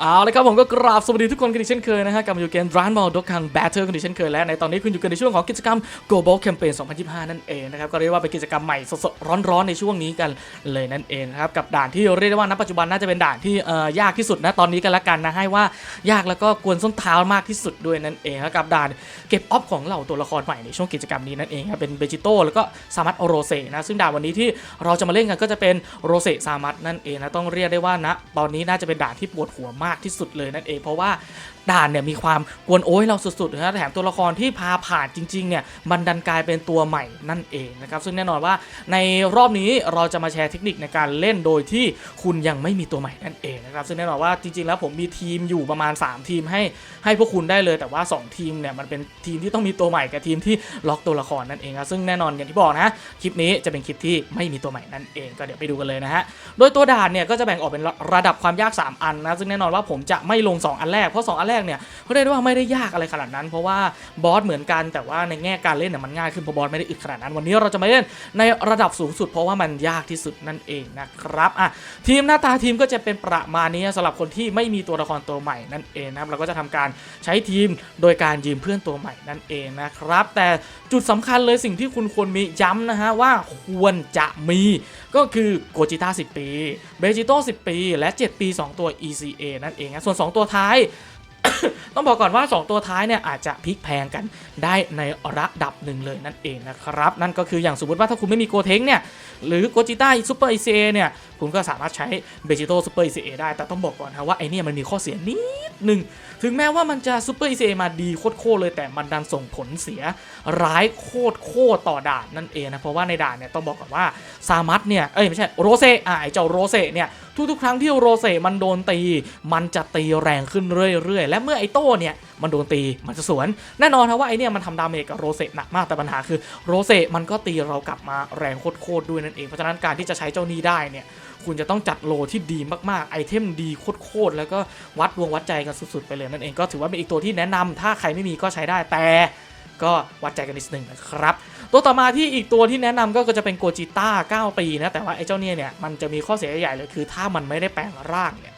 เอาละครับผมก็กราบสวัสดีทุกคนกันอีกเช่นเคยนะฮะกลับมาอยู่เกม Run Ball Dog Kang Battle กันอีกเช่นเคยแล้วในตอนนี้คุณอยู่กันในช่วงของกิจกรรม Global Campaign 2025 นั่นเองนะครับก็เรียกว่าเป็นกิจกรรมใหม่สดๆร้อนๆในช่วงนี้กันเลยนั่นเองนะครับกับด่านที่เรียกได้ว่าณปัจจุบันน่าจะเป็นด่านที่เอ่อยากที่สุดนะตอนนี้กันละกันนะให้ว่ายากแล้วก็กวนส้นเท้ามากที่สุดด้วยนั่นเองครับกับด่านเก็บออฟของเหล่าตัวละครใหม่ในช่วงกิจกรรมนี้นั่นเองครับเป็นเบจิโต้แล้วก็ซามัตโรเซนะซึ่งด่านวันนี้ที่เราจะมาเล่นกันก็จะเป็นโรเซซามัตนั่นเองนะต้องเรียกได้ว่านะตอนนี้น่าจะเป็นด่านที่ปวดหัวมากที่สุดเลยนั่นเอง เพราะว่า ด่านเนี่ยมีความกวนโอ้ยเราสุดๆนะแถมตัวละครที่พาผ่านจริงๆเนี่ยมันดันกลายเป็นตัวใหม่นั่นเองนะครับซึ่งแน่นอนว่าในรอบนี้เราจะมาแชร์เทคนิคในการเล่นโดยที่คุณยังไม่มีตัวใหม่นั่นเองนะครับซึ่งแน่นอนว่าจริงๆ แล้วผมมีทีมอยู่ประมาณ 3 ทีมให้ให้พวกคุณได้เลยแต่ว่า 2 ทีมเนี่ยมันเป็นทีมที่ต้องมีตัวใหม่กับทีมที่ล็อกตัวละครนั่นเองครับซึ่งแน่นอนอย่างที่บอกนะคลิปนี้จะเป็นคลิปที่ไม่มีตัวใหม่นั่นเองก็เดี๋ยวไปดูกันเลยนะฮะโดยตัวด่านเนี่ยก็จะแบ่งออกเป็นระดับความยาก 3 อันนะซึ่งแน่นอนว่าผมจะไม่ลง 2 อันแรกเพราะ 2 อันแรกเนี่ยเขาเรียกได้ว่าไม่ได้ยากอะไรขนาดนั้น เพราะว่าบอสเหมือนกันแต่ว่าในแง่การเล่นเนี่ยมันง่ายขึ้นเพราะบอสไม่ได้อึดขนาดนั้น วันนี้เราจะมาเล่นในระดับสูงสุด เพราะว่ามันยากที่สุดนั่นเองนะครับอะทีมหน้าตาทีมก็จะเป็นประมาณนี้สำหรับคนที่ไม่มีตัวละครตัวใหม่นั่นเองนะครับเราก็จะทำการใช้ทีมโดยการยืมเพื่อนตัวใหม่นั่นเองนะครับ แต่จุดสำคัญเลยสิ่งที่คุณควรมีย้ำนะฮะว่าควรจะมีก็คือโกจิต้า10 ปี เบจิโต้10 ปี และ 7 ปี 2 ตัว ECA นั่นเองนะส่วน 2 ตัวท้าย ต้องบอกก่อนว่า 2 ตัวท้ายเนี่ยอาจจะพลิกแพงกันได้ในระดับหนึ่งเลยนั่นเองนะครับ นั่นก็คืออย่างสมมติว่าถ้าคุณไม่มีโกเทงเนี่ย หรือโกจิต้าซูเปอร์ ECA เนี่ย คุณก็สามารถใช้เบจิโตซูเปอร์ไอเซได้ แต่ต้องบอกก่อนนะว่าไอเนี่ยมันมีข้อเสียนิด หนึ่งถึงแม้ว่ามันจะซูเปอร์ ECA มาดีโคตรเลยแต่มันดันส่งผลเสียร้ายโคตรต่อด่านนั่นเองนะ เพราะว่าในด่านเนี่ยต้องบอกก่อนว่าซามัตเนี่ย เอ้ยไม่ใช่โรเซอ่าไอเจ้าโรเซ่เนี่ยทุกๆ ครั้งที่โรเซ่มันโดนตี มันจะตีแรงขึ้นเรื่อยๆ และเมื่อไอโต้เนี่ยมันโดนตีมันจะสวน แน่นอนนะว่าไอเนี่ยมันทำดาเมจกับโรเซ่หนักมากแต่ปัญหาคือโรเซ่มันก็ตีเรากลับมาแรงโคตรด้วยนั่นเองเพราะฉะนั้นการที่จะใช้เจ้านี้ได้เนี่ย คุณจะต้องจัดโลที่ดีมากๆ ไอเทมดีโคตรๆแล้วก็วัดดวงวัดใจกันสุดๆไปเลยนั่นเองก็ถือว่าเป็นอีกตัวที่แนะนำถ้าใครไม่มีก็ใช้ได้แต่ก็วัดใจกันนิดนึงนะครับ ตัวต่อมาที่อีกตัวที่แนะนำก็จะเป็นโกจิต้า9ปีนะแต่ว่าไอ้เจ้าเนี่ยเนี่ยมันจะมีข้อเสียใหญ่เลยคือถ้ามันไม่ได้แปลงร่างเนี่ย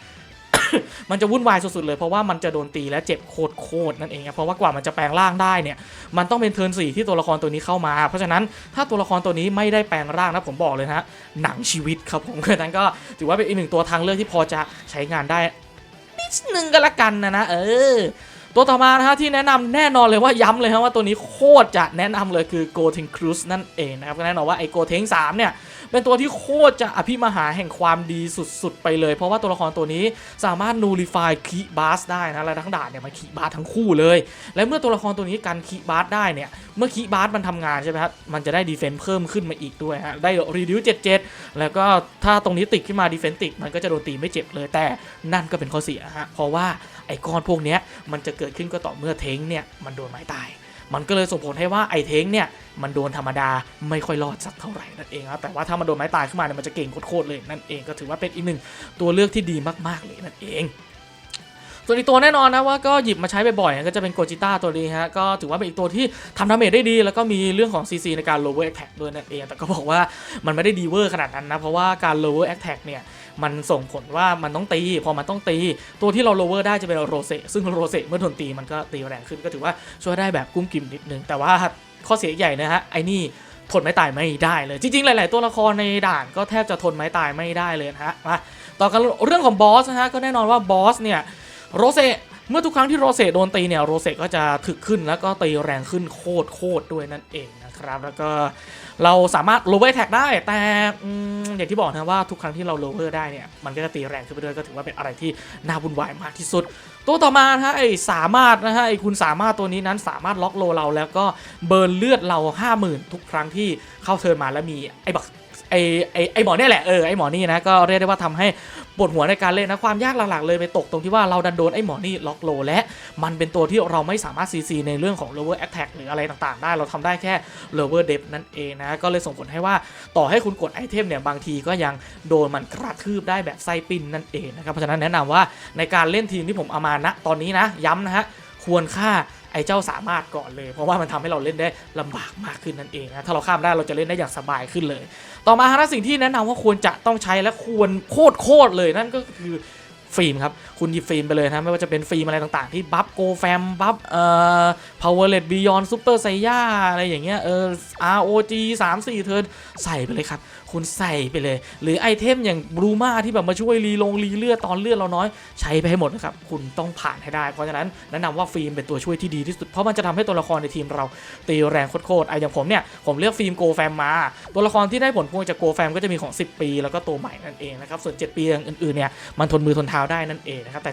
มันจะวุ่นวายสุดๆเลยเพราะว่ามันจะโดนตีและเจ็บโคตรๆนั่นเองครับเพราะว่ากว่ามันจะแปลงร่างได้เนี่ยมันต้องเป็นเทิร์นสี่ที่ตัวละครตัวนี้เข้ามา เพราะฉะนั้นถ้าตัวละครตัวนี้ไม่ได้แปลงร่างนะผมบอกเลยนะฮะหนังชีวิตครับผมเพราะฉะนั้นก็ถือว่าเป็นอีกหนึ่งตัวทางเลือกที่พอจะใช้งานได้นิดนึงก็แล้วกันนะนะเออตัวต่อมานะฮะที่แนะนำแน่นอนเลยว่าย้ำเลยครับว่าตัวนี้โคตรจะแนะนำเลยคือ g o t e n Cruise นั่นเองนะครับแน่นอนว่าไอ้ g o t e n 3เนี่ย เป็นตัวที่โคตรจะอภิมหาแห่งความดีสุดๆ ไปเลย เพราะว่าตัวละครตัวนี้สามารถ nullify คีบาสได้นะและทั้งด่านเนี่ยมันคีบาสทั้งคู่เลย และเมื่อตัวละครตัวนี้กันคีบาสได้เนี่ยเมื่อคีบาสมันทำงานใช่ไหมครับมันจะได้ดีเฟน s ์เพิ่มขึ้นมาอีกด้วยฮะได้ reduce 77แล้วก็ถ้าตรงนี้ติดขึ้นมาดีเฟนติกมันก็จะโดนตีไม่เจ็บเลย แต่นั่นก็เป็นข้อเสียฮะเพราะว่าไอ้ก้อนพวกเนี้ยมันจะเกิดขึ้นก็ต่อเมื่อเท้งเนี่ยมันโดนไม้ตาย มันก็เลยส่งผลให้ว่าไอเท้งเนี่ยมันโดนธรรมดาไม่ค่อยรอดสักเท่าไหร่นั่นเองครับแต่ว่าถ้ามันโดนไม้ตายขึ้นมาเนี่ยมันจะเก่งโคตรๆเลยนั่นเองก็ถือว่าเป็นอีกหนึ่งตัวเลือกที่ดีมากๆเลยนั่นเองส่วนอีกตัวแน่นอนนะว่าก็หยิบมาใช้บ่อยๆก็จะเป็นโกจิต้าตัวนี้ฮะก็ถือว่าเป็นอีกตัวที่ทำดาเมจได้ดี แล้วก็มีเรื่องของ CC ในการ lower attack ด้วยนั่นเองแต่ก็บอกว่ามันไม่ได้ดีเวอร์ขนาดนั้นนะเพราะว่าการ lower attack เนี่ย มันส่งผลว่ามันต้องตี พอมันต้องตี ตัวที่เรา lower ได้จะเป็นโรเซซึ่งโรเซเมื่อโดนตีมันก็ตีแรงขึ้นก็ถือว่าช่วยได้แบบกุ้มกิ่มนิดนึง แต่ว่าข้อเสียใหญ่นะฮะไอ้นี่ทนไม้ตายไม่ได้เลย จริงๆ หลาย ๆ ตัวละครในด่านก็แทบจะทนไม้ตายไม่ได้เลยนะฮะมาต่อกันเรื่องของบอสนะฮะก็แน่นอนว่าบอสเนี่ยโรเซเมื่อทุกครั้งที่โรเซโดนตีเนี่ยโรเซก็จะถึกขึ้นแล้วก็ตีแรงขึ้นโคตรโคตรด้วยนั่นเอง นะครับ แล้วก็เราสามารถโลเวอร์แท็กได้ แต่อย่างที่บอกนะว่าทุกครั้งที่เราโลเวอร์ได้เนี่ย มันก็จะตีแรงขึ้นไปด้วยก็ถือว่าเป็นอะไรที่น่าวุ่นวายมากที่สุด ตัวต่อมาฮะไอสามารถนะฮะไอคุณสามารถตัวนี้นั้นสามารถล็อกโลเราแล้วก็เบิร์นเลือดเรา 50,000 ทุกครั้งที่เข้าเทิร์นมาแล้วมีไอบัก ไอไอไอหมอเนี่ยแหละเออไอหมอนี่นะก็เรียกได้ว่าทำให้ปวดหัวในการเล่นนะความยากหลักๆเลยไปตกตรงที่ว่าเราดันโดนไอหมอนี่ล็อกโลและมันเป็นตัวที่เราไม่สามารถซีซีในเรื่องของ lower attack หรืออะไรต่างๆ ได้เราทำได้แค่ lower depth นั่นเองนะก็เลยส่งผลให้ว่าต่อให้คุณกดไอเทมเนี่ยบางทีก็ยังโดนมันกระทืบได้แบบไส้ปิ้นนั่นเองนะครับเพราะฉะนั้นแนะนำว่าในการเล่นทีมที่ผมเอามาณตอนนี้นะย้ำนะฮะ ควรค่าไอ้เจ้าสามารถก่อนเลย เพราะว่ามันทำให้เราเล่นได้ลำบากมากขึ้นนั่นเองนะถ้าเราข้ามได้เราจะเล่นได้อย่างสบายขึ้นเลย ต่อมาฮะสิ่งที่แนะนำว่าควรจะต้องใช้และควรโคตรโคตรๆเลยนั่นก็คือฟิล์มครับ คุณหยิบฟิล์มไปเลยนะไม่ว่าจะเป็นฟิล์มอะไรต่างๆ ที่บัฟโกแฟมบัฟเอ่อ powerlet beyond super ไซย่าอะไรอย่างเงี้ยเออ ROG 3 4 เทิร์นใส่ไปเลยครับ คุณใส่ไปเลย หรือไอเทมอย่างบลูมาที่แบบมาช่วยรีลงรีเลือดตอนเลือดเราน้อย ใช้ไปให้หมดนะครับ คุณต้องผ่านให้ได้ เพราะฉะนั้นแนะนำว่าฟิล์มเป็นตัวช่วยที่ดีที่สุด เพราะมันจะทำให้ตัวละครในทีมเราตีแรงโคตรๆไออย่างผมเนี่ยผมเลือกฟิล์มโกแฟมมา ตัวละครที่ได้ผลพวงจากโกแฟมก็จะมีของ 10 ปี แล้วก็ตัวใหม่นั่นเองนะครับส่วน 7 ปีอย่างอื่นๆเนี่ยมันทนมือทนเท้าได้นั่นเองนะครับแต่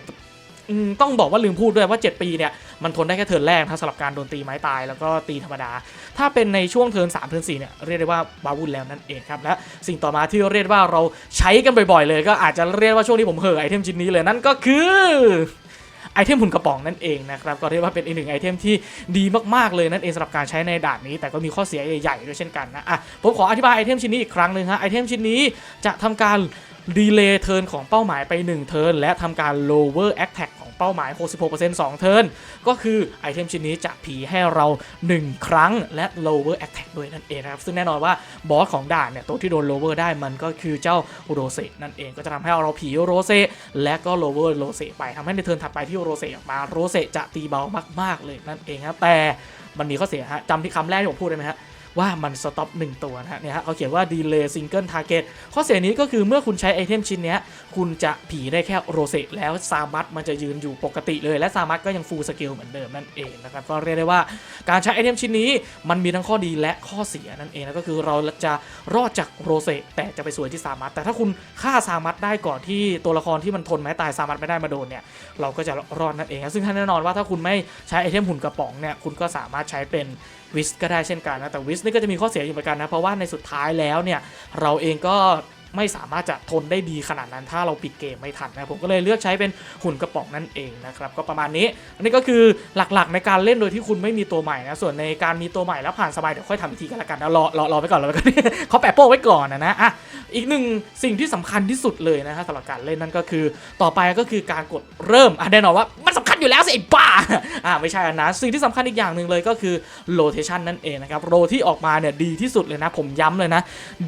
ต้องบอกว่าลืมพูดด้วยว่า 7 ปีเนี่ยมันทนได้แค่เทิร์นแรกนะสำหรับการโดนตีไม้ตายแล้วก็ตีธรรมดา ถ้าเป็นในช่วงเทิร์น3เทิร์น4เนี่ยเรียกได้ว่าบาวุ่นแล้วนั่นเองครับและสิ่งต่อมาที่เรียกว่าเราใช้กันบ่อยๆเลย ก็อาจจะเรียกว่าช่วงที่ผมเห่อไอเทมชิ้นนี้เลยนั่นก็คือไอเทมหุ่นกระป๋องนั่นเองนะครับก็เรียกว่าเป็นอีกหนึ่งไอเทมที่ดีมากๆเลยนั่นเองสำหรับการใช้ในด่านนี้ แต่ก็มีข้อเสียใหญ่ๆด้วยเช่นกันนะอะผมขออธิบายไอเทมชิ้นนี้อีกครั้งหนึ่งฮะไอเทมชิ้นนี้จะทำการ ดีเลย์เทิร์นของเป้าหมายไป 1 เทิร์นและทำการ lower attack ของเป้าหมาย 66% 2 เทิร์นก็คือไอเทมชิ้นนี้จะผีให้เรา 1 ครั้งและ lower attack ด้วยนั่นเองนะครับ ซึ่งแน่นอนว่าบอสของด่านเนี่ย ตัวที่โดน lower ได้มันก็คือเจ้าโรเซนั่นเองก็จะทำให้เราผีโรเซและก็ lower โรเซไปทำให้ในเทิร์นถัดไปที่โรเซออกมาโรเซจะตีเบามาก ๆเลยนั่นเองครับแต่มันมีข้อเสียฮะจำที่คำแรกที่ผมพูดได้ไหมฮะ ว่ามันสต็อป1ตัวนะฮะเนี่ยฮะเขาเขียนว่า delay single target ข้อเสียนี้ก็คือเมื่อคุณใช้ไอเทมชิ้นเนี้ย คุณจะผีได้แค่โรเซแล้วซามัตมันจะยืนอยู่ปกติเลย และซามัตก็ยังฟูลสเกลเหมือนเดิมนั่นเองนะครับก็เรียกได้ว่าการใช้ไอเทมชิ้นนี้มันมีทั้งข้อดีและข้อเสียนั่นเองนะก็คือเราจะรอดจากโรเซแต่จะไปสวยที่ซามัตแต่ถ้าคุณฆ่าซามัตได้ก่อนที่ตัวละครที่มันทนไม้ตายซามัตไม่ได้มาโดนเนี่ยเราก็จะรอดนั่นเอง ซึ่งแน่นอนว่าถ้าคุณไม่ใช้ไอเทมหุ่นกระป๋องเนี่ยคุณก็สามารถใช้เป็นวิสก็ได้เช่นกันนะแต่วิสนี่ก็จะมีข้อเสียอยู่เหมือนกันนะเพราะว่าในสุดท้ายแล้วเนี่ยเราเองก็ ไม่สามารถจะทนได้ดีขนาดนั้น ถ้าเราปิดเกมไม่ทันนะผมก็เลยเลือกใช้เป็นหุ่นกระป๋องนั่นเองนะครับก็ประมาณนี้อันนี้ก็คือหลักๆในการเล่นโดยที่คุณไม่มีตัวใหม่นะส่วนในการมีตัวใหม่แล้วผ่านสบายเดี๋ยวค่อยทำอีกทีกันละกันนะรอรอรอไปก่อนรอไปก่อนเขาแปะโป้ไว้ก่อนนะนะอะอีกหนึ่งสิ่งที่สำคัญที่สุดเลยนะฮะสำหรับการเล่นนั่นก็คือ ต่อไปก็คือการกดเริ่มอะแน่นอนว่ามันสำคัญอยู่แล้วสิไอ้บ้าอ่าไม่ใช่นะสิ่งที่สำคัญอีกอย่างหนึ่งเลยก็คือ rotation นั่นเองนะครับโรที่ออกมาเนี่ยดีที่สุดเลยนะ ผมย้ำเลยนะ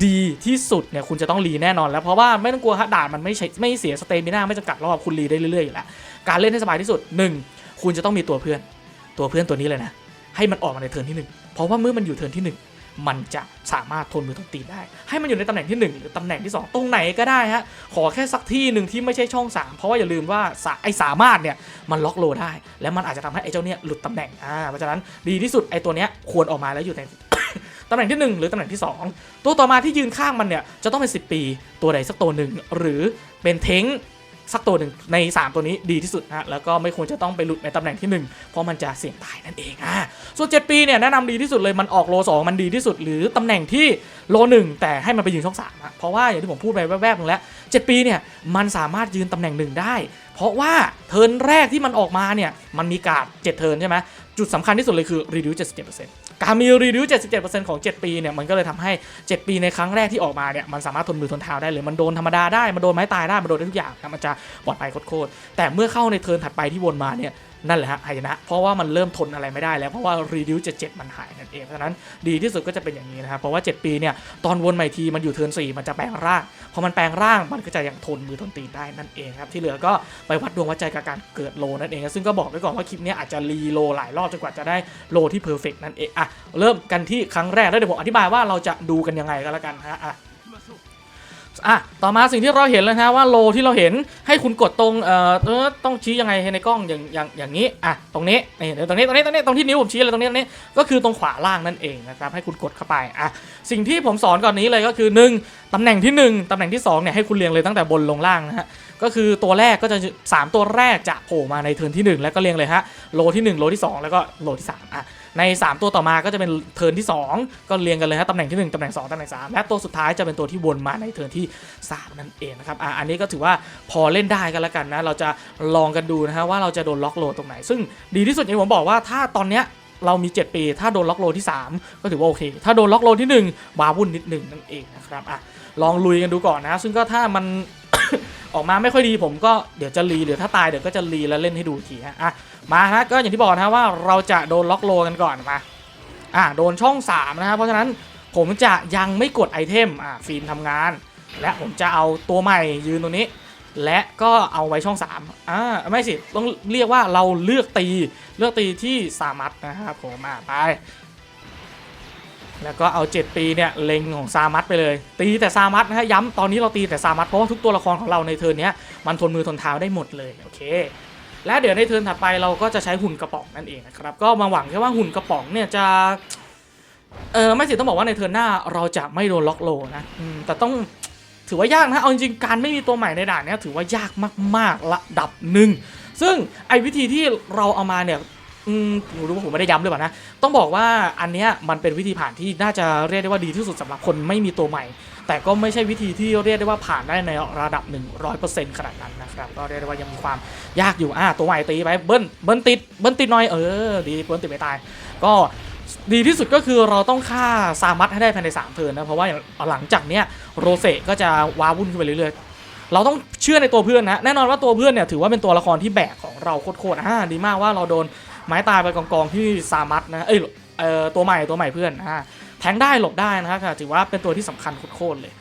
ดีที่สุดเนี่ยคุณจะต้องรีแน่นอนแล้วเพราะว่าไม่ต้องกลัวฮะด่านมันไม่ใช่ไม่เสียสเตมิน่าไม่จำกัดรอบคุณรีได้เรื่อยๆอยู่แล้วการเล่นให้สบายที่สุด 1 คุณจะต้องมีตัวเพื่อน ตัวเพื่อนตัวนี้เลยนะ ให้มันออกมาในเทิร์นที่ 1 เพราะว่าเมื่อมันอยู่เทิร์นที่ 1 มันจะสามารถทนมือทนตีนได้ ให้มันอยู่ในตำแหน่งที่ 1 หรือตำแหน่งที่ 2 ตรงไหนก็ได้ฮะขอแค่สักที่หนึ่งที่ไม่ใช่ช่อง 3 เพราะว่าอย่าลืมว่าไอ้สามารถเนี่ยมันล็อกโลได้ แล้วมันอาจจะทำให้ไอ้เจ้าเนี่ยหลุดตำแหน่งอ่าเพราะฉะนั้นดีที่สุดไอ้ตัวเนี้ยควรออกมาแล้วอยู่ใน ตำแหน่งที่ 1 หรือตำแหน่งที่ 2 ตัวต่อมาที่ยืนข้างมันเนี่ยจะต้องเป็น 10 ปี ตัวใดสักตัวหนึ่งหรือเป็นเทงสักตัวหนึ่งใน 3 ตัวนี้ดีที่สุดนะแล้วก็ไม่ควรจะต้องไปหลุดในตำแหน่งที่ 1 เพราะมันจะเสี่ยงตายนั่นเองอะส่วน 7 ปีเนี่ยแนะนำดีที่สุดเลยมันออกโล 2 มันดีที่สุด หรือตำแหน่งที่โล 1 แต่ให้มันไปยืนช่อง3อะเพราะว่าอย่างที่ผมพูดไปแวบๆนึงแล้ว 7 ปีเนี่ยมันสามารถยืนตำแหน่งหนึ่งได้ เพราะว่าเทิร์นแรกที่มันออกมาเนี่ยมันมีการ์ด7เทิร์นใช่ไหมจุดสำคัญที่สุดเลยคือ reduce 77% การมีรีวิว 77%ของ 7 ปีเนี่ยมันก็เลยทำให้ 7 ปีในครั้งแรกที่ออกมาเนี่ยมันสามารถทนมือทนเท้าได้เลยมันโดนธรรมดาได้ มันโดนไม้ตายได้ มันโดนได้ทุกอย่างนะมันจะปลอดภัยโคตรแต่เมื่อเข้าในเทิร์นถัดไปที่วนมาเนี่ย นั่นแหละฮะหายนะ เพราะว่ามันเริ่มทนอะไรไม่ได้แล้ว เพราะว่า reduce 77มันหายนั่นเอง เพราะฉะนั้นดีที่สุดก็จะเป็นอย่างนี้นะครับ เพราะว่า 7 ปีเนี่ย ตอนวนใหม่ทีมันอยู่เทิร์น4มันจะแปลงร่าง พอมันแปลงร่างมันก็จะยังทนมือทนตีนได้นั่นเองครับ ที่เหลือก็ไปวัดดวงวัดใจกับการเกิดโลนั่นเอง ซึ่งก็บอกไว้ก่อนว่าคลิปนี้อาจจะรีโลหลายรอบจนกว่าจะได้โลที่เพอร์เฟกนั่นเอง อะ เริ่มกันที่ครั้งแรกแล้วเดี๋ยวผมอธิบายว่าเราจะดูกันยังไงก็แล้วกันฮะอะ อะต่อมาสิ่งที่เราเห็นแล้วนะว่าโลที่เราเห็นให้คุณกดตรงเอ่อเออต้องชี้ยังไงในกล้องอย่างอย่างอย่างนี้อะตรงนี้นี่เดี๋ยวตรงนี้ตรงนี้ตรงนี้ตรงที่นิ้วผมชี้เลยตรงนี้ตรงนี้ก็คือตรงขวาล่างนั่นเองนะครับให้คุณกดเข้าไปอะสิ่งที่ผมสอนก่อนนี้เลยก็คือ1ตำแหน่งที่ 1ตำแหน่งที่2เนี่ยให้คุณเรียงเลยตั้งแต่บนลงล่างนะฮะก็คือตัวแรกก็จะ 3 ตัวแรกจะโผล่มาในเทิร์นที่ 1 แล้วก็เรียงเลยฮะโลที่ 1 โลที่ 2 แล้วก็โลที่3อะ ใน 3 ตัวต่อมาก็จะเป็นเทิร์นที่ 2 ก็เรียงกันเลยฮะตำแหน่งที่ 1 ตำแหน่ง 2 ตำแหน่ง 3 และตัวสุดท้ายจะเป็นตัวที่วนมาในเทิร์นที่ 3 นั่นเองนะครับอะอันนี้ก็ถือว่าพอเล่นได้กันแล้วกันนะเราจะลองกันดูนะฮะว่าเราจะโดนล็อกโลตรงไหน ซึ่งดีที่สุดอย่างที่ผมบอกว่าถ้าตอนเนี้ยเรามี 7 ปี ถ้าโดนล็อกโลที่ 3 ก็ถือว่าโอเค ถ้าโดนล็อกโลที่ 1 บาวุ่นนิดหนึ่งนั่นเองนะครับอะลองลุยกันดูก่อนนะ ซึ่งก็ถ้ามัน ออกมาไม่ค่อยดีผมก็เดี๋ยวจะรีหรือถ้าตายเดี๋ยวก็จะรีแล้วเล่นให้ดูทีฮะอะมาฮะก็อย่างที่บอกนะว่าเราจะโดนล็อกโลกันก่อนมาอะโดนช่อง3นะครับเพราะฉะนั้นผมจะยังไม่กดไอเทมอะฟิล์มทำงาน และผมจะเอาตัวใหม่ยืนตรงนี้ และก็เอาไว้ช่อง3อ่าไม่สิต้องเรียกว่าเราเลือกตีเลือกตีที่สามัดนะครับผมอ่าไป แล้วก็เอา 7 ปีเนี่ยเล็งของซามัตไปเลย ตีแต่ซามัตนะฮะย้ำตอนนี้เราตีแต่ซามัตเพราะว่าทุกตัวละครของเราในเทิร์นเนี้ยมันทนมือทนเท้าได้หมดเลยโอเค และเดี๋ยวในเทิร์นถัดไปเราก็จะใช้หุ่นกระป๋องนั่นเองนะครับก็มาหวังแค่ว่าหุ่นกระป๋องเนี่ยจะเออไม่สิต้องบอกว่าในเทิร์นหน้าเราจะไม่โดนล็อกโลนะแต่ต้องถือว่ายากนะเอาจริงๆการไม่มีตัวใหม่ในด่านเนี้ยถือว่ายากมากๆระดับหนึ่งซึ่งไอ้วิธีที่เราเอามาเนี่ย อืมผมรู้ว่าผมไม่ได้ย้ำหรือเปล่านะ ต้องบอกว่าอันเนี้ยมันเป็นวิธีผ่านที่น่าจะเรียกได้ว่าดีที่สุดสำหรับคนไม่มีตัวใหม่ แต่ก็ไม่ใช่วิธีที่เรียกได้ว่าผ่านได้ในระดับ 100%ขนาดนั้นนะครับก็เรียกได้ว่ายังมีความยากอยู่อะตัวใหม่ตีไปเบิ้ลเบิ้ลติดเบิ้ลติดหน่อยเออดีเบิ้ลติดไม่ตาย ก็ดีที่สุดก็คือเราต้องฆ่าซามัตให้ได้ภายใน 3 เทิร์นนะ เพราะว่าหลังจากเนี้ยโรเซก็จะว้าวุ่นขึ้นไปเรื่อยๆ เราต้องเชื่อในตัวเพื่อนนะ แน่นอนว่าตัวเพื่อนเนี่ยถือว่าเป็นตัวละครที่แบกของเราโคตรๆอ่าดีมากว่าเราโดน ไม้ตายไปกองๆที่ซามัตนะเอ้ยเอ่อตัวใหม่ตัวใหม่เพื่อนอ่าแทงได้หลบได้นะครับถือว่าเป็นตัวที่สำคัญโคตรเลย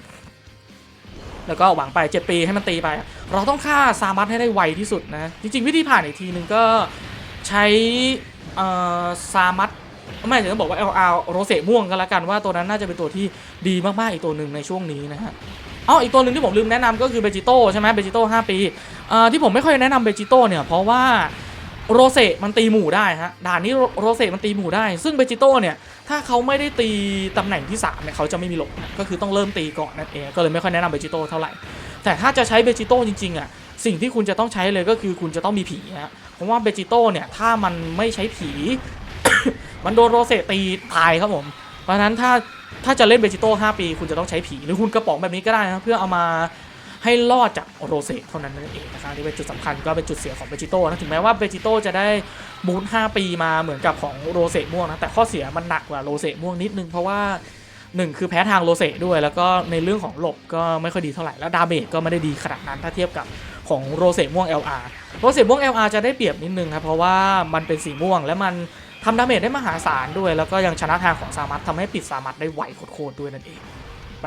แล้วก็หวังไป 7 ปีให้มันตีไป เราต้องฆ่าซามัตให้ได้ไวที่สุดนะ จริง ๆ วิธีผ่านอีกทีนึงก็ใช้เออซามัตไม่ถึงต้องบอกว่า LR โรเซม่วงกันละกันว่าตัวนั้นน่าจะเป็นตัวที่ดีมากๆอีกตัวหนึ่งในช่วงนี้นะฮะอ๋ออีกตัวหนึ่งที่ผมลืมแนะนำก็คือเบจิโต้ใช่ไหมเบจิโต้5ปีอ่อที่ผมไม่ค่อยแนะนำเบจิโต้เนี่ยเพราะว่า โรเซมันตีหมู่ได้ฮะด่านนี้โรโรเซมันตีหมู่ได้ ซึ่งเบจิโต้เนี่ยถ้าเขาไม่ได้ตีตำแหน่งที่3เนี่ยเขาจะไม่มีหลบนะก็คือต้องเริ่มตีก่อนนั่นเองก็เลยไม่ค่อยแนะนำเบจิโต้เท่าไหร่ แต่ถ้าจะใช้เบจิโต้จริงๆอะสิ่งที่คุณจะต้องใช้เลยก็คือคุณจะต้องมีผีฮะเพราะว่าเบจิโต้เนี่ยถ้ามันไม่ใช้ผี มันโดนโรเซตีตายครับผม เพราะฉะนั้นถ้าถ้าจะเล่นเบจิโต้5ปี คุณจะต้องใช้ผี หรือคุณกระป๋องแบบนี้ก็ได้นะเพื่อเอามา ให้รอดจากโรเซเท่านั้นนั่นเองนะครับที่เป็นจุดสำคัญก็เป็นจุดเสียของเบจิโต้นะถึงแม้ว่าเบจิโต้จะได้มูน5 ปีมาเหมือนกับของโรเซม่วงนะแต่ข้อเสียมันหนักกว่าโรเซม่วงนิดนึงเพราะว่าหนึ่งคือแพ้ทางโรเซด้วย แล้วก็ในเรื่องของหลบก็ไม่ค่อยดีเท่าไหร่ แล้วดาเมจก็ไม่ได้ดีขนาดนั้นถ้าเทียบกับของโรเซม่วง LR โรเซม่วง LR จะได้เปรียบนิดนึงครับเพราะว่ามันเป็นสีม่วงและมันทำดาเมจได้มหาศาลด้วย แล้วก็ยังชนะทางของซามัตทำให้ปิดซามัตได้ไวโคตรด้วยนั่นเอง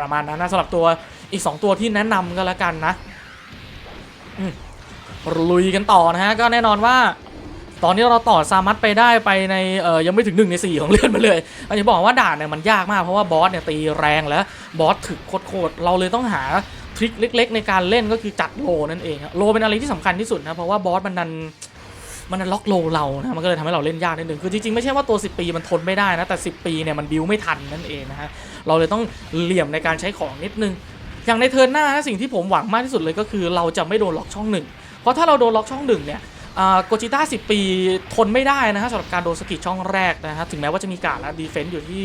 ประมาณนั้นนะสำหรับตัวอีก 2 ตัวที่แนะนำก็แล้วกันนะลุยกันต่อนะฮะ ก็แน่นอนว่า ตอนนี้เราต่อซามัตไปได้ไปในเอ่อยังไม่ถึง 1 ใน 4 ของเลือดมาเลยอันนี้บอกว่าด่านเนี่ยมันยากมากเพราะว่าบอสเนี่ยตีแรงแล้วบอสถึกโคตรๆเราเลยต้องหาทริคเล็ก ๆ ในการเล่นก็คือจัดโลนั่นเองโลเป็นอะไรที่สำคัญที่สุดนะเพราะว่าบอสมันดันมันดันล็อกโลเรานะมันก็เลยทำให้เราเล่นยากนิดนึงคือจริงๆ ไม่ใช่ว่าตัว 10 ปีมันทนไม่ได้นะ แต่ 10 ปีเนี่ยมันบิวไม่ทันนั่นเองนะฮะ เราเลยต้องเหลี่ยมในการใช้ของนิดนึง อย่างในเทิร์นหน้านะสิ่งที่ผมหวังมากที่สุดเลยก็คือ เราจะไม่โดนล็อกช่องหนึ่งเพราะถ้าเราโดนล็อกช่องหนึ่งเนี่ยโกจิต้า10 ปีทนไม่ได้นะฮะสำหรับการโดนสกิดช่องแรกนะฮะถึงแม้ว่าจะมีการและดีเฟนต์อยู่ที่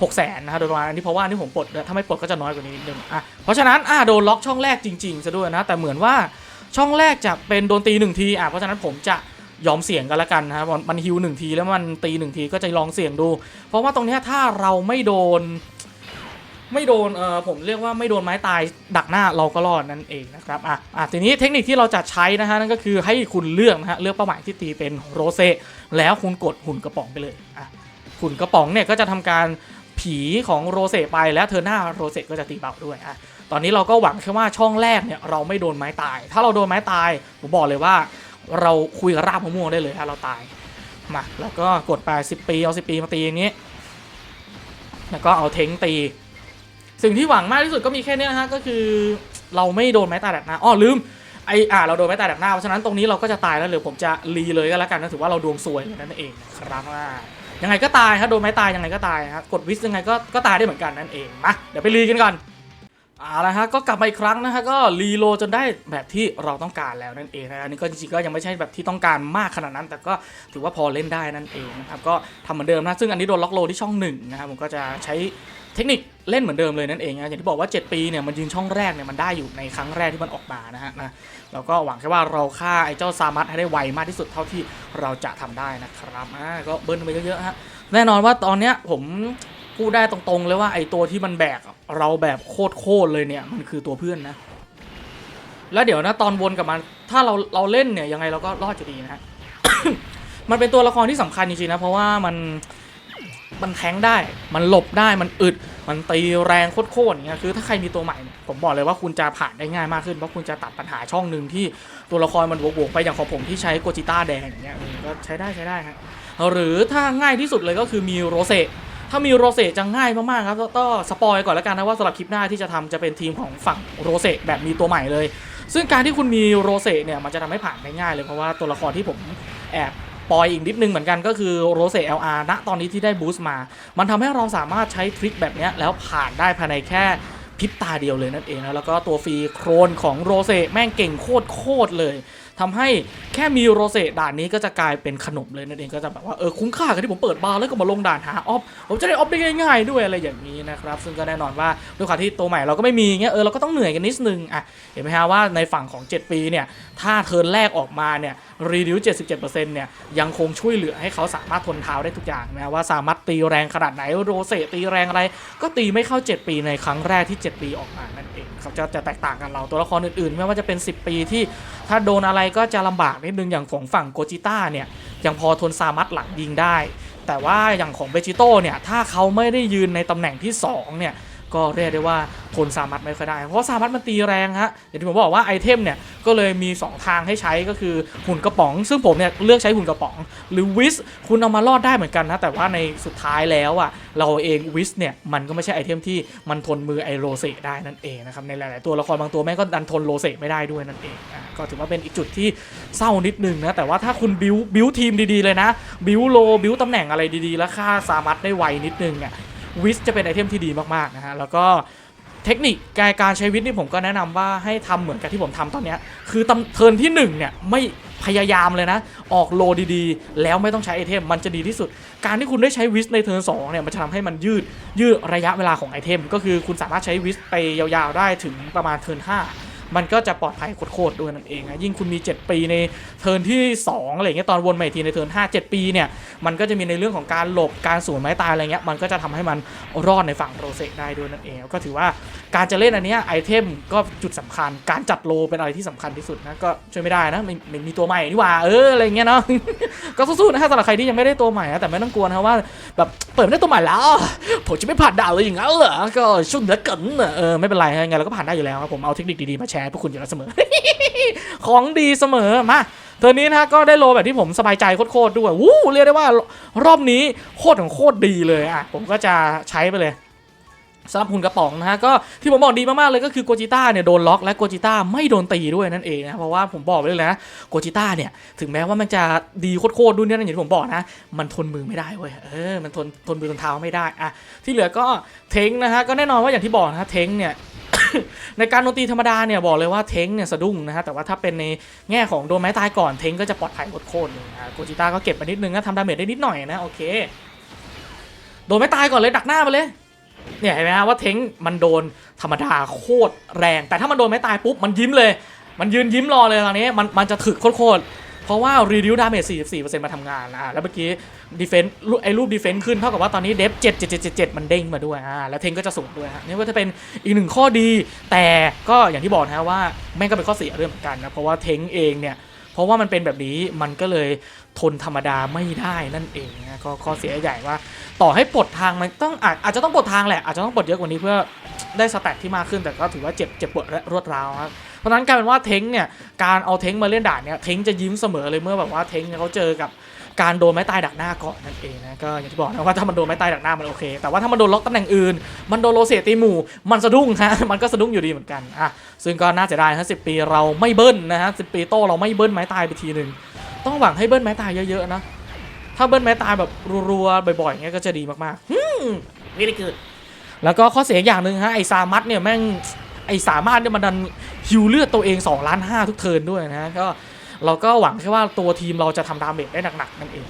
6 0 0 0 0นะฮะโดยประมาณอันนี้เพราะว่านนี้ผมปลดถ้าไม่ปลดก็จะน้อยกว่านี้นิดนึงอะเพราะฉะนั้นอะโดนล็อกช่องแรกจริงๆซะด้วยนะแต่เหมือนว่าช่องแรกจะเป็นโดนตีหนึ่งทีอะเพราะฉะนั้นผมจะยอมเสี่ยงกันละกันนะมันฮิวหนึ่งทีแล้วมันตีหนึ่งทีก็จะลองเสี่ยงดู เพราะว่าตรงนี้ถ้าเราไม่โดน ไม่โดนเออผมเรียกว่าไม่โดนไม้ตายดักหน้าเราก็รอดนั่นเองนะครับอะอะทีนี้เทคนิคที่เราจะใช้นะฮะนั่นก็คือให้คุณเลือกนะฮะเลือกเป้าหมายที่ตีเป็นโรเซแล้วคุณกดหุ่นกระป๋องไปเลยอะหุ่นกระป๋องเนี่ยก็จะทำการผีของโรเซไปแล้วเธอหน้าโรเซก็จะตีเบาด้วยอะตอนนี้เราก็หวังแค่ว่าช่องแรกเนี่ยเราไม่โดนไม้ตาย ถ้าเราโดนไม้ตายผมบอกเลยว่า เราคุยกับรากมะม่วงได้เลยถ้าเราตายมาแล้วก็กดไป10ปีเอา10ปีมาตีอย่างนี้ แล้วก็เอาเทงตี สิ่งที่หวังมากที่สุดก็มีแค่นี้นะฮะก็คือเราไม่โดนไม้ตายดักหน้าอ้อลืมไออ่าเราโดนไม้ตายดักหน้าเพราะฉะนั้นตรงนี้เราก็จะตายแล้วหรือผมจะรีเลยก็แล้วกันนะถือว่าเราดวงซวยนั่นเองครับว่ายังไงก็ตายฮะโดนไม้ตายยังไงก็ตายฮะกดวิสยังไงก็ก็ตายได้เหมือนกันนั่นเองมาเดี๋ยวไปรีกันก่อนเอาละฮะก็กลับมาอีกครั้งนะฮะก็รีโลจนได้แบบที่เราต้องการแล้วนั่นเองนะอันนี้ก็จริงๆก็ยังไม่ใช่แบบที่ต้องการมากขนาดนั้น แต่ก็ถือว่าพอเล่นได้นั่นเองนะครับก็ทำเหมือนเดิมนะซึ่งอันนี้โดนล็อกโลที่ช่องหนึ่งนะครับผมก็จะใช้ เทคนิคเล่นเหมือนเดิมเลยนั่นเองนะอย่างที่บอกว่า 7 ปีเนี่ยมันยืนช่องแรกเนี่ยมันได้อยู่ในครั้งแรกที่มันออกมานะฮะนะเราก็หวังแค่ว่าเราฆ่าไอ้เจ้าซามัตให้ได้ไวมากที่สุดเท่าที่เราจะทำได้นะครับอ่าก็เบิ้ลไปเยอะๆฮะแน่นอนว่าตอนเนี้ยผมพูดได้ตรงๆเลยว่าไอ้ตัวที่มันแบกเราแบบโคตรๆเลยเนี่ยมันคือตัวเพื่อนนะ แล้วเดี๋ยวนะตอนวนกลับมาถ้าเราเราเล่นเนี่ยยังไงเราก็รอดอยู่ดีนะฮะมันเป็นตัวละครที่สำคัญจริงๆนะเพราะว่ามัน มันแทงได้ มันหลบได้มันอึด มันตีแรงโคตรๆอย่างเงี้ยคือถ้าใครมีตัวใหม่เนี่ยผมบอกเลยว่าคุณจะผ่านได้ง่ายมากขึ้นเพราะคุณจะตัดปัญหาช่องหนึ่งที่ตัวละครมันบวกๆไปอย่างของผมที่ใช้โกจิต้าแดงอย่างเงี้ยก็ใช้ได้ใช้ได้ฮะหรือถ้าง่ายที่สุดเลยก็คือมีโรเซถ้ามีโรเซจะง่ายมากๆครับก็สปอยก่อนแล้วกันนะว่าสำหรับคลิปหน้าที่จะทำจะเป็นทีมของฝั่งโรเซแบบมีตัวใหม่เลย ซึ่งการที่คุณมีโรเซเนี่ยมันจะทำให้ผ่านได้ง่ายเลยเพราะว่าตัวละครที่ผมแอบ ปอยอีกนิดนึงเหมือนกันก็คือโรเซ LR ณตอนนี้ที่ได้บูสต์มา มันทำให้เราสามารถใช้ทริคแบบนี้แล้วผ่านได้ภายในแค่พิบตาเดียวเลยนั่นเองนะแล้วก็ตัวฟรีโครนของโรเซแม่งเก่งโคตรโคตรเลย ทำให้แค่มีโรเซด่านนี้ก็จะกลายเป็นขนมเลยนั่นเองก็จะแบบว่าเออคุ้มค่ากับที่ผมเปิดบาร์แล้วก็มาลงด่านหาออฟผมจะได้ออฟได้ง่ายๆด้วยอะไรอย่างนี้นะครับซึ่งก็แน่นอนว่าด้วยความที่ตัวใหม่เราก็ไม่มีเงี้ยเออเราก็ต้องเหนื่อยกันนิดนึงอะเห็นไหมฮะว่าในฝั่งของ 7 ปีเนี่ยถ้าเทิร์นแรกออกมาเนี่ยรีดิว77%เนี่ยยังคงช่วยเหลือให้เขาสามารถทนเท้าได้ทุกอย่างนะว่าสามารถตีแรงขนาดไหนโรเซตีแรงอะไร ก็ตีไม่เข้า 7 ปีในครั้งแรกที่ 7 ปีออกมานั่น ครับจะจะแตกต่างกันเราตัวละครอื่นๆ ไม่ว่าจะเป็น 10 ปีที่ถ้าโดนอะไรก็จะลำบากนิดนึงอย่างของฝั่งโกจิต้าเนี่ยยังพอทนซามัดหลังยิงได้ แต่ว่าอย่างของเบจิโต้เนี่ยถ้าเขาไม่ได้ยืนในตำแหน่งที่2เนี่ย ก็เรียกได้ว่าทนซามัตไม่ค่อยได้ เพราะซามัตมันตีแรงฮะอย่างที่ผมบอกว่าไอเทมเนี่ยก็เลยมี 2 ทางให้ใช้ก็คือหุ่นกระป๋อง ซึ่งผมเนี่ยเลือกใช้หุ่นกระป๋อง หรือวิสคุณเอามารอดได้เหมือนกันนะ แต่ว่าในสุดท้ายแล้วอะเราเองวิสเนี่ยมันก็ไม่ใช่ไอเทมที่มันทนมือไอโรเซได้นั่นเองนะครับในหลาย ๆ ตัวละครบางตัวแม่ก็ดันทนโรเซไม่ได้ด้วยนั่นเองอะก็ถือว่าเป็นอีกจุดที่เศร้านิดนึงนะแต่ว่าถ้าคุณบิวบิวทีมดี ๆ เลยนะบิวโลบิวตำแหน่งอะไรดี ๆ แล้วฆ่าซามัตได้ไวนิดนึงอะ วิสจะเป็นไอเทมที่ดีมากๆนะฮะแล้วก็เทคนิคการการใช้วิสนี่ผมก็แนะนำว่าให้ทำเหมือนกับที่ผมทำตอนนี้คือตำเทิร์นที่1เนี่ยไม่พยายามเลยนะ ออกโลดีๆ แล้วไม่ต้องใช้ไอเทมมันจะดีที่สุด การที่คุณได้ใช้วิสในเทิร์น2เนี่ยมันจะทำให้มันยืดยืดระยะเวลาของไอเทม ก็คือคุณสามารถใช้วิสไปยาวๆได้ถึงประมาณเทิร์น5 มันก็จะปลอดภัยโคตรๆด้วยนั่นเองนะยิ่งคุณมี 7 ปีในเทิร์นที่ 2 อะไรเงี้ยตอนวนใหม่ทีในเทิร์น5 7 ปีเนี่ยมันก็จะมีในเรื่องของการหลบการสวนไม้ตายอะไรเงี้ยมันก็จะทำให้มันรอดในฝั่งโรเซได้ด้วยนั่นเอง ก็ถือว่าการจะเล่นอันนี้ไอเทมก็จุดสำคัญ การจัดโลเป็นอะไรที่สำคัญที่สุดนะก็ช่วยไม่ได้นะม่ไม่มีตัวใหม่นี่ว่าเอออะไรเงี้ยเนาะก็สู้ๆนะฮะสำหรับใครที่ยังไม่ได้ตัวใหม่นะแต่ไม่ต้องกลัวนะว่าแบบเปิดไม่ได้ตัวใหม่แล้วผมจะไม่ผ่านด่านเลยอย่างนั้นเหรอก็ชุ่มเหลือเกินเออไม่เป็นไรยังไงเราก็ผ่านได้อยู่แล้วครับผมเอาเทคนิคดีๆมาแชร์พวกคุณอยู่แล้วเสมอ ของดีเสมอมาเทอร์นี้นะฮะก็ได้โลแบบที่ผมสบายใจโคตรๆด้วยวู้เรียกได้ว่ารอบนี้โคตรของโคตรดีเลยอะผมก็จะใช้ไปเลย สำหรับหุ่นกระป๋องนะฮะก็ที่ผมบอกดีมากๆเลยก็คือโกจิต้าเนี่ยโดนล็อกและโกจิต้าไม่โดนตีด้วยนั่นเองนะเพราะว่าผมบอกไว้เลยนะโกจิต้าเนี่ยถึงแม้ว่ามันจะดีโคตรๆด้วยเนี่ยอย่างที่ผมบอกนะ มันทนมือไม่ได้เว้ยเออมันทนทนมือทนเท้าไม่ได้อะที่เหลือก็เทงนะฮะก็แน่นอนว่าอย่างที่บอกนะฮะเทงเนี่ยในการโดนตีธรรมดาเนี่ยบอกเลยว่าเทงเนี่ยสะดุ้งนะฮะแต่ว่าถ้าเป็นในแง่ของโดนไม้ตายก่อนเทงก็จะปลอดภัยโคตรๆเลยนะโกจิต้าก็เก็บไปนิดนึงนะทำดาเมจได้นิดหน่อยนะโอเคโดนไม้ตายก่อนเลยดักหน้าไปเลย เนี่ยเห็นไหมฮะว่าเทงมันโดนธรรมดาโคตรแรง แต่ถ้ามันโดนไม้ตายปุ๊บมันยิ้มเลย มันยืนยิ้มรอเลยตอนนี้มันมันจะถึกโคตรเพราะว่า reduce damage 44%มาทำงานนะแล้วเมื่อกี้ defense รูปไอ้รูป defense ขึ้นเท่ากับว่าตอนนี้ def 77777 มันเด้งมาด้วยอ่าแล้วเทงก็จะสูงด้วยฮะนี่ก็จะเป็นอีกหนึ่งข้อดี แต่ก็อย่างที่บอกนะฮะว่าแม่งก็เป็นข้อเสียเรื่องเหมือนกันนะเพราะว่าเทงเองเนี่ยเพราะว่ามันเป็นแบบนี้มันก็เลยทนธรรมดาไม่ได้นั่นเองนะก็ข้อเสียใหญ่ว่า ต่อให้ปลดทางมันต้องอาจอาจจะต้องปลดทางแหละอาจจะต้องปลดเยอะกว่านี้เพื่อได้สแตทที่มากขึ้นแต่ก็ถือว่าเจ็บเจ็บปวดและรวดร้าวครับเพราะนั้นกลายเป็นว่าเทงเนี่ยการเอาเทงมาเล่นด่านเนี่ยเทงจะยิ้มเสมอเลยเมื่อแบบว่าเทงเขาเจอกับการโดนไม้ตายดักหน้าก่อนนั่นเองนะก็อย่างที่บอกนะว่าถ้ามันโดนไม้ตายดักหน้ามันโอเค แต่ว่าถ้ามันโดนล็อกตำแหน่งอื่น มันโดนโรเซตีหมู่ มันสะดุ้งฮะมันก็สะดุ้งอยู่ดีเหมือนกันอะซึ่งก็น่าจะได้ฮะสิปีเราไม่เบิ้ลนะฮะสิปีโต้เราไม่เบิ้ลไม้ตายไปทีหนึ่ง ต้องหวังให้เบิ้ลไม้ตายเยอะๆนะ ถ้าเบิ้ลไม้ตายแบบรัวๆบ่อยๆอย่างเงี้ยก็จะดีมากๆฮึมไม่ได้เกิดแล้วก็ข้อเสียอย่างหนึ่งฮะไอ้ซามัตเนี่ยแม่งไอ้สามารถเนี่ยมันดันฮิวเลือดตัวเอง2ล้านห้าทุกเทิร์นด้วยนะก็เราก็หวังแค่ว่าตัวทีมเราจะทำดาเมจได้หนักๆนั่นเอง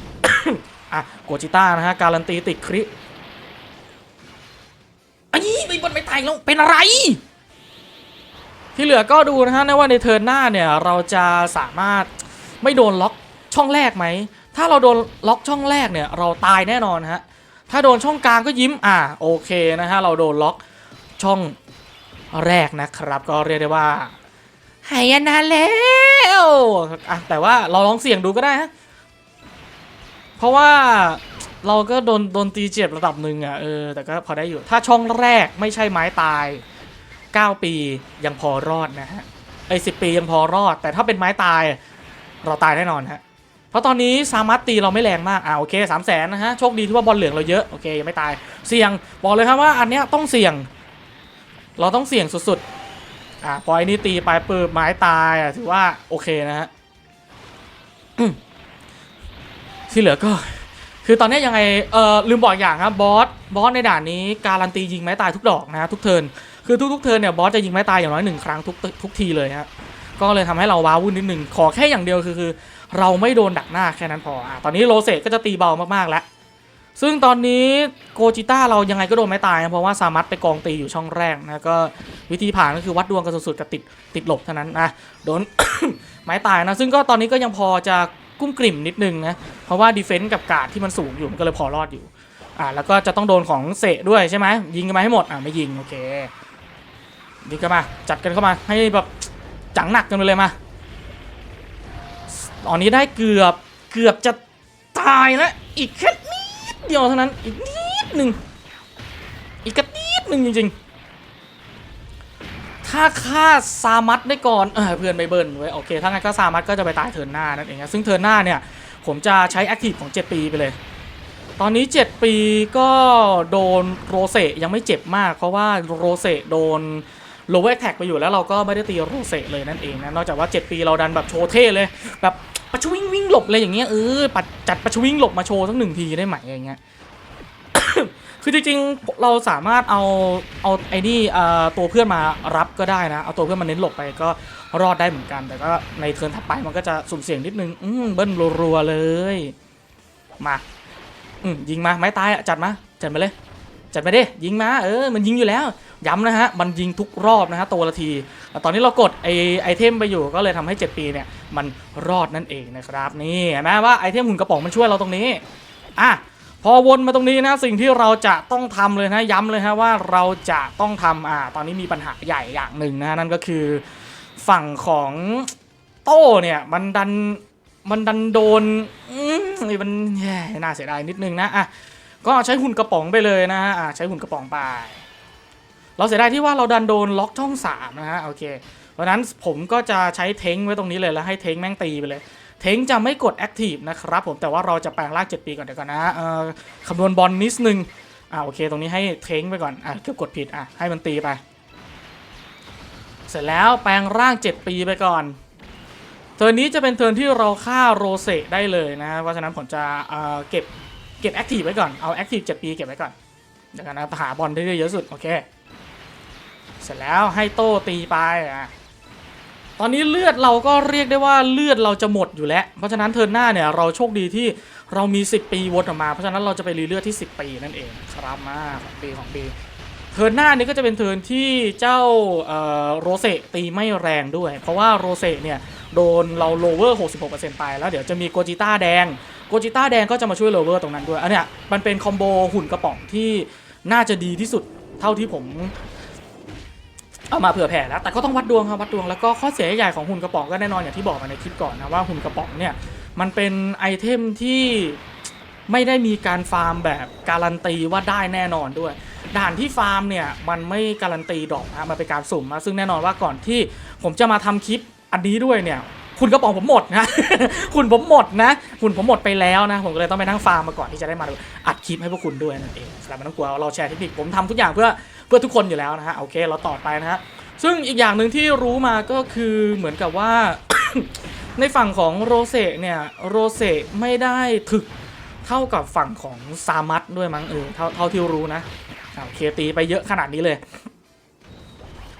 อะโกจิต้านะฮะการันตีติดคริไอ้ไม่บนไม่ตายแล้วเป็นอะไร ที่เหลือก็ดูนะฮะในว่าในเทิร์นหน้าเนี่ยเราจะสามารถ ไม่โดนล็อกช่องแรกไหม ถ้าเราโดนล็อกช่องแรกเนี่ย เราตายแน่นอนฮะ ถ้าโดนช่องกลางก็ยิ้มอ่าโอเคนะฮะเราโดนล็อกช่องแรกนะครับ ก็เรียกได้ว่าหายนาแล้วอะแต่ว่าเราลองเสี่ยงดูก็ได้ฮะเพราะว่าเราก็โดนโดนตีเจ็บระดับหนึ่งอะเออแต่ก็พอได้อยู่ถ้าช่องแรกไม่ใช่ไม้ตาย 9 ปียังพอรอดนะฮะไอ้สิปียังพอรอด แต่ถ้าเป็นไม้ตาย เราตายแน่นอนฮะเพราะตอนนี้ซามัตตีเราไม่แรงมากอ่าโอเคสามแสนนะฮะโชคดีที่ว่าบอลเหลืองเราเยอะโอเคยังไม่ตายเสี่ยงบอกเลยครับว่าอันเนี้ยต้องเสี่ยง เราต้องเสี่ยงสุดๆอ่าพอไอ้นี่ตีไปปืบไม้ตายอะถือว่าโอเคนะฮะที่เหลือก็คือตอนนี้ยังไงเอ่อลืมบอกอย่างครับบอสบอสในด่านนี้การันตียิงไม้ตายทุกดอกนะทุกเทินคือทุกๆเทินเนี่ยบอสจะยิงไม้ตายอย่างน้อยหนึ่งครั้งทุกทุกทีเลยฮะ ก็เลยทำให้เราว้าวุ่นนิดหนึ่งขอแค่อย่างเดียวคือคือ เราไม่โดนดักหน้าแค่นั้นพออะตอนนี้โรเซก็จะตีเบามากๆแล้ว ซึ่งตอนนี้โกจิต้าเรายังไงก็โดนไม้ตายนะเพราะว่าซามัตไปกองตีอยู่ช่องแรกนะก็วิธีผ่านก็คือวัดดวงกันสุดๆกับติดติดหลบเท่านั้นนะโดนไม้ตายนะซึ่งก็ตอนนี้ก็ยังพอจะกุ้มกลิ่มนิดนึงนะเพราะว่าดีเฟนต์กับการ์ดที่มันสูงอยู่มันก็เลยพอรอดอยู่อ่าแล้วก็จะต้องโดนของเสะด้วยใช่ไหมยิงกันมาให้หมดอ่าไม่ยิงโอเคยิงกันมาจัดกันเข้ามาให้แบบ จังหนักกันไปเลยมาตอนนี้ได้เกือบเกือบจะตายแล้วอีกแค่นิดเดียวเท่านั้นอีกนิดหนึ่งอีกกระนิดหนึ่งจริงๆ ถ้าฆ่าซามัตได้ก่อนเออเพื่อนไปเบิร์นไว้โอเคถ้างั้นก็ซามัตก็จะไปตายเทิร์นหน้านั่นเองนะซึ่งเทิร์นหน้าเนี่ยผมจะใช้แอคทีฟของ 7 ปีไปเลย ตอนนี้ 7 ปีก็โดนโรเซยังไม่เจ็บมาก เพราะว่าโรเซโดน โลเวอร์แท็กไปอยู่แล้วเราก็ไม่ได้ตีโรเซเลยนั่นเองนะนอกจากว่า 7 ปีเราดันแบบโชว์เท่เลย แบบปะชวิ่งวิ่งหลบเลยอย่างเงี้ยเออปัดจัดปะชวิ่งหลบมาโชว์สักหนึ่งทีได้ไหมอย่างเงี้ยคือจริงๆเราสามารถเอาเอาไอ้นี่เอ่อตัวเพื่อนมารับก็ได้นะ เอาตัวเพื่อนมาเน้นหลบไปก็รอดได้เหมือนกัน แต่ก็ในเทิร์นถัดไปมันก็จะสุ่มเสี่ยงนิดนึงอืมเบิ้ลรัวๆเลย มาอืมยิงมาไม้ตายอะจัดมาจัดมาเลย จัดไปดิยิงมาเออมันยิงอยู่แล้ว ย้ำนะฮะมันยิงทุกรอบนะฮะตัวละทีแต่ตอนนี้เรากดไอไอเทมไปอยู่ก็เลยทำให้ 7 ปีเนี่ยมันรอดนั่นเองนะครับนี่เห็นไหมว่าไอเทมหุ่นกระป๋องมันช่วยเราตรงนี้อะพอวนมาตรงนี้นะสิ่งที่เราจะต้องทำเลยนะย้ำเลยฮะว่าเราจะต้องทำอ่าตอนนี้มีปัญหาใหญ่อย่างหนึ่งนะนั่นก็คือฝั่งของโต้เนี่ยมันดันมันดันโดนอืมมันแย่น่าเสียดายนิดนึงนะอะ ก็ใช้หุ่นกระป๋องไปเลยนะฮะใช้หุ่นกระป๋องไป เราเสียดายที่ว่าเราดันโดนล็อกช่องสามนะฮะโอเค เพราะนั้นผมก็จะใช้เทงไว้ตรงนี้เลยแล้วให้เทงแม่งตีไปเลย เทงจะไม่กดแอคทีฟนะครับผมแต่ว่าเราจะแปลงร่าง7ปีก่อนเดี๋ยวก่อนนะเอ่อคำนวณบอลนิดนึงอ่าโอเคตรงนี้ให้เทงไปก่อนอะเกือบกดผิดอะให้มันตีไป เสร็จแล้วแปลงร่าง 7 ปีไปก่อนเทิร์นนี้จะเป็นเทิร์นที่เราฆ่าโรเซได้เลยนะเพราะฉะนั้นผมจะเอ่อเก็บ เก็บแอคทีฟไว้ก่อน เอาแอคทีฟ7ปีเก็บไว้ก่อนเดี๋ยวกันนะหาบอลได้เยอะสุด โอเค เสร็จแล้วให้โต้ตีไปอะตอนนี้เลือดเราก็เรียกได้ว่าเลือดเราจะหมดอยู่แล้ว เพราะฉะนั้นเทิร์นหน้าเนี่ยเราโชคดีที่เรามี 10 ปีวนออกมา เพราะฉะนั้นเราจะไปรีเลือดที่ 10 ปีนั่นเองครับมาของปีของปีเทิร์นหน้านี้ก็จะเป็นเทิร์นที่เจ้าโรเซตีไม่แรงด้วย เพราะว่าโรเซเนี่ยโดนเราโลเวอร์ 66%ไปแล้วเดี๋ยวจะมีโกจิต้าแดง โกจิต้าแดงก็จะมาช่วยโลเวอร์ตรงนั้นด้วยอันเนี้ยมันเป็นคอมโบหุ่นกระป๋องที่น่าจะดีที่สุดเท่าที่ผมเอามาเผื่อแผ่แล้ว แต่ก็ต้องวัดดวงครับวัดดวงแล้วก็ข้อเสียใหญ่ของหุ่นกระป๋องก็แน่นอนอย่างที่บอกมาในคลิปก่อนนะว่าหุ่นกระป๋องเนี่ยมันเป็นไอเทมที่ไม่ได้มีการฟาร์มแบบการันตีว่าได้แน่นอนด้วย ด่านที่ฟาร์มเนี่ยมันไม่การันตีดอกนะมันเป็นการสุ่มนะซึ่งแน่นอนว่าก่อนที่ผมจะมาทำคลิปอันนี้ด้วยเนี่ย คุณกระป๋องผมหมดนะ คุณผมหมดนะคุณผมหมดไปแล้วนะ ผมก็เลยต้องไปนั่งฟาร์มมาก่อนที่จะได้มาอัดคลิปให้พวกคุณด้วยนั่นเองครับไม่ต้องกลัวเราแชร์เทคนิคผมทำทุกอย่างเพื่อเพื่อทุกคนอยู่แล้วนะฮะโอเค เราต่อไปนะฮะซึ่งอีกอย่างหนึ่งที่รู้มาก็คือเหมือนกับว่า ในฝั่งของโรเซเนี่ยโรเซไม่ได้ถึกเท่ากับฝั่งของซามัตด้วยมั้งเออเท่าเท่าที่รู้นะโอเคตีไปเยอะขนาดนี้เลย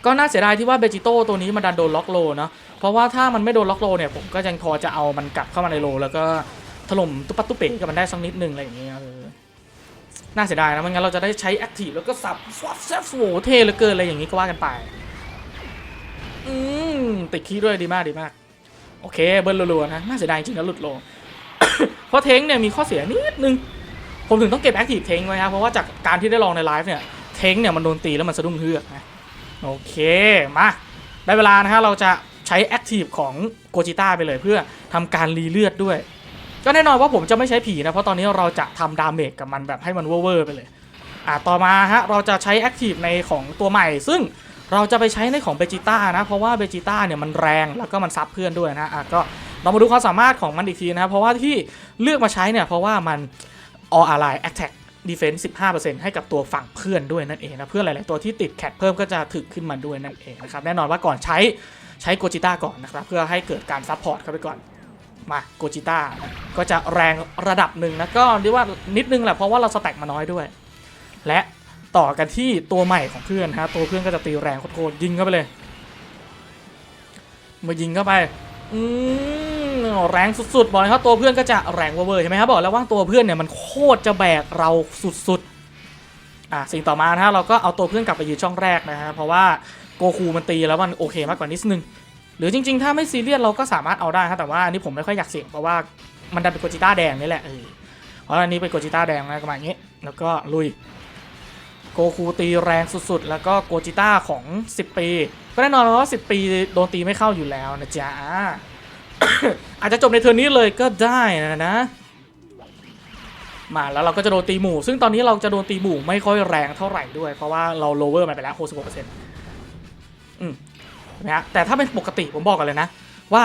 ก็น่าเสียดายที่ว่าเบจิโต้ตัวนี้มันดันโดนล็อกโลเนาะ เพราะว่าถ้ามันไม่โดนล็อกโลเนี่ยผมก็ยังพอจะเอามันกลับเข้ามาในโล แล้วก็ถล่มตุ๊ปัตตุเป๋กับมันได้สักนิดนึงอะไรอย่างเงี้ยเออน่าเสียดายนะไม่งั้นเราจะได้ใช้แอคทีฟแล้วก็สับสวับแซฟโหเทเหลือเกินอะไรอย่างงี้ก็ว่ากันไปอืมติดคีด้วยดีมากดีมาก โอเคเบิ้ลรัวๆนะน่าเสียดายจริงนะหลุดโลเพราะเทงเนี่ยมีข้อเสียนิดนึงผมถึงต้องเก็บแอคทีฟเทงไว้ครับเพราะว่าจากการที่ได้ลองในไลฟ์เนี่ยเทงเนี่ยมันโดนตีแล้วมันสะดุ้งเฮือกนะโอเคมาได้เวลานะฮะเราจะ ใช้แอคทีฟของโกจิต้าไปเลยเพื่อทำการรีเลือดด้วย ก็แน่นอนว่าผมจะไม่ใช้ผีนะ เพราะตอนนี้เราจะทำดาเมจกับมันแบบให้มันเวอร์ไปเลย อะต่อมาฮะเราจะใช้แอคทีฟในของตัวใหม่ ซึ่งเราจะไปใช้ในของเบจิต้านะ เพราะว่าเบจิต้าเนี่ยมันแรงแล้วก็มันซับเพื่อนด้วยนะอะก็เรามาดูความสามารถของมันอีกทีนะเพราะว่าที่เลือกมาใช้เนี่ยเพราะว่ามัน all ally attack defense 15%ให้กับตัวฝั่งเพื่อนด้วยนั่นเองนะเพื่อนหลาย ๆ ตัวที่ติดแคทเพิ่มก็จะถึกขึ้นมาด้วยนั่นเองนะครับแน่นอนว่าก่อนใช้ ใช้โกจิต้าก่อนนะครับ เพื่อให้เกิดการซัพพอร์ตเข้าไปก่อนมาโกจิต้าก็จะแรงระดับหนึ่งนะก็เรียกว่านิดนึงแหละเพราะว่าเราสแต็กมาน้อยด้วย และต่อกันที่ตัวใหม่ของเพื่อนฮะตัวเพื่อนก็จะตีแรงโคตรยิงเข้าไปเลยมายิงเข้าไปอืมแรงสุดๆบอกเลยครับตัวเพื่อนก็จะแรงเวอร์ใช่ไหมครับบอกแล้วว่าตัวเพื่อนเนี่ยมันโคตรจะแบกเราสุดๆอะสิ่งต่อมานะฮะเราก็เอาตัวเพื่อนกลับไปยืนช่องแรกนะฮะเพราะว่า โกคูมันตีแล้วมันโอเคมากกว่านิดนึง หรือจริง ๆ ถ้าไม่ซีเรียสเราก็สามารถเอาได้ครับแต่ว่าอันนี้ผมไม่ค่อยอยากเสี่ยงเพราะว่ามันดันเป็นโกจิต้าแดงนี่แหละเออเพราะอันนี้เป็นโกจิต้าแดงนะประมาณนี้ แล้วก็ลุยโกคูตีแรงสุดๆ แล้วก็โกจิต้าของ 10 ปี ก็แน่นอนว่า10 ปีโดนตีไม่เข้าอยู่แล้วนะจ๊ะอาจจะจบในเทอร์นี้เลยก็ได้นะนะมาแล้วเราก็จะโดนตีหมู่ ซึ่งตอนนี้เราจะโดนตีหมู่ไม่ค่อยแรงเท่าไหร่ด้วย เพราะว่าเราโลเวอร์มันไปแล้ว 66%อืม นะแต่ถ้าเป็นปกติผมบอกกันเลยนะ ว่า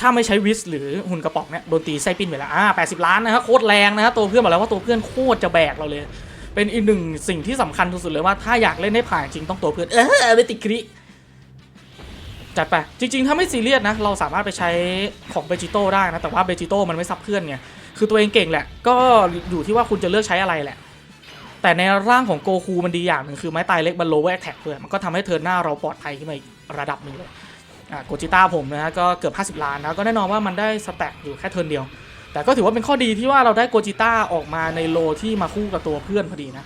ถ้าไม่ใช้วิสหรือหุ่นกระป๋องเนี่ยโดนตีไส้ปิ้นไปแล้วอ่า80ล้านนะฮะโคตรแรงนะฮะตัวเพื่อนบอกแล้วว่าตัวเพื่อนโคตรจะแบกเราเลย เป็นอีกหนึ่งสิ่งที่สำคัญสุดๆเลยว่าถ้าอยากเล่นให้ผ่านจริงต้องตัวเพื่อนเออไม่ติดคริจัดไปจริง ๆ ถ้าไม่ซีเรียสนะ เราสามารถไปใช้ของเบจิโต้ได้นะ แต่ว่าเบจิโต้มันไม่ซับเพื่อนไงคือตัวเองเก่งแหละ ก็อยู่ที่ว่าคุณจะเลือกใช้อะไรแหละ แต่ในร่างของโกคูมันดีอย่างหนึ่งคือไม้ตายเล็กมันโลเวอร์แท็กด้วยมันก็ทำให้เทิร์นหน้าเราปลอดภัยขึ้นมาอีกระดับหนึ่งเลยอ่าโกจิต้าผมนะฮะก็เกือบ 50 ล้านนะก็แน่นอนว่ามันได้สแต็กอยู่แค่เทิร์นเดียว แต่ก็ถือว่าเป็นข้อดีที่ว่าเราได้โกจิต้าออกมาในโลที่มาคู่กับตัวเพื่อนพอดีนะ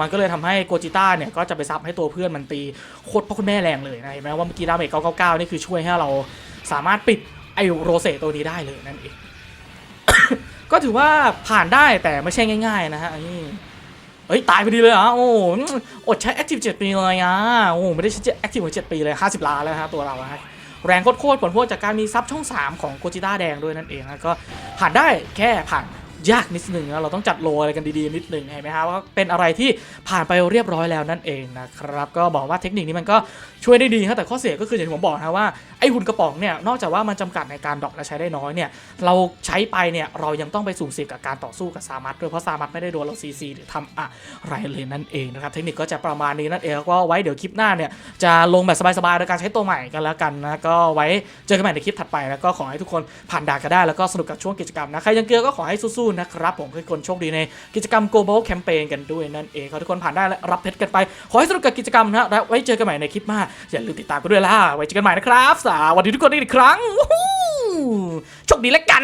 มันก็เลยทำให้โกจิต้าเนี่ยก็จะไปซับให้ตัวเพื่อนมันตีโคตรพ่อคุณแม่แรงเลยนะเห็นไหมว่าเมื่อกี้ดาเมจ999 นี่คือช่วยให้เราสามารถปิดไอโรเซตัวนี้ได้เลยนั่นเองก็ถือว่าผ่านได้แต่ไม่ใช่ง่าย ๆ นะฮะอันนี้ เฮ้ยตายพอดีเลยอะโอ้อดใช้ Active 7 ปีเลยอะโอ้ไม่ได้ใช้ Active 7ปีเลย 50 ล้านแล้วฮะตัวเราฮะแรงโคตรๆผลพวกจากการมีซับช่อง 3 ของโกจิต้าแดงด้วยนั่นเองนะก็ผ่านได้แค่ผ่านยากนิดนึงนะเราต้องจัดโลอะไรกันดีๆนิดนึงเห็นไหมครับว่าเป็นอะไรที่ผ่านไปเรียบร้อยแล้วนั่นเองนะครับก็บอกว่าเทคนิคนี้มันก็ ช่วยได้ดีครับแต่ข้อเสียก็คืออย่างที่ผมบอกนะว่าไอหุ่นกระป๋องเนี่ยนอกจากว่ามันจำกัดในการดอกและใช้ได้น้อยเนี่ยเราใช้ไปเนี่ยเรายังต้องไปสุ่มเสี่ยงกับการต่อสู้กับซามัตด้วยเพราะซามัตไม่ได้โดนเราซีซีหรือทำอะไรเลยนั่นเองนะครับเทคนิคก็จะประมาณนี้นั่นเองก็ไว้เดี๋ยวคลิปหน้าเนี่ยจะลงแบบสบายๆโดยการใช้ตัวใหม่กันแล้วกันนะก็ไว้เจอกันใหม่ในคลิปถัดไปแล้วก็ขอให้ทุกคนผ่านด่านกันได้แล้วก็สนุกกับช่วงกิจกรรมนะใครยังเกลือก็ขอให้สู้ๆนะครับผมคือคนโชคดีในกิจกรรม global campaign กันด้วยนั่นเองขอทุกคนผ่านได้และรับเพชรกันไป ขอให้สนุกกับกิจกรรมนะและไว้เจอกันใหม่ในคลิปหน้าอย่าลืมติดตามกันด้วยล่ะไว้เจอกันใหม่นะครับสวัสดีทุกคนอีกครั้งวู้ฮู้โชคดีแล้วกัน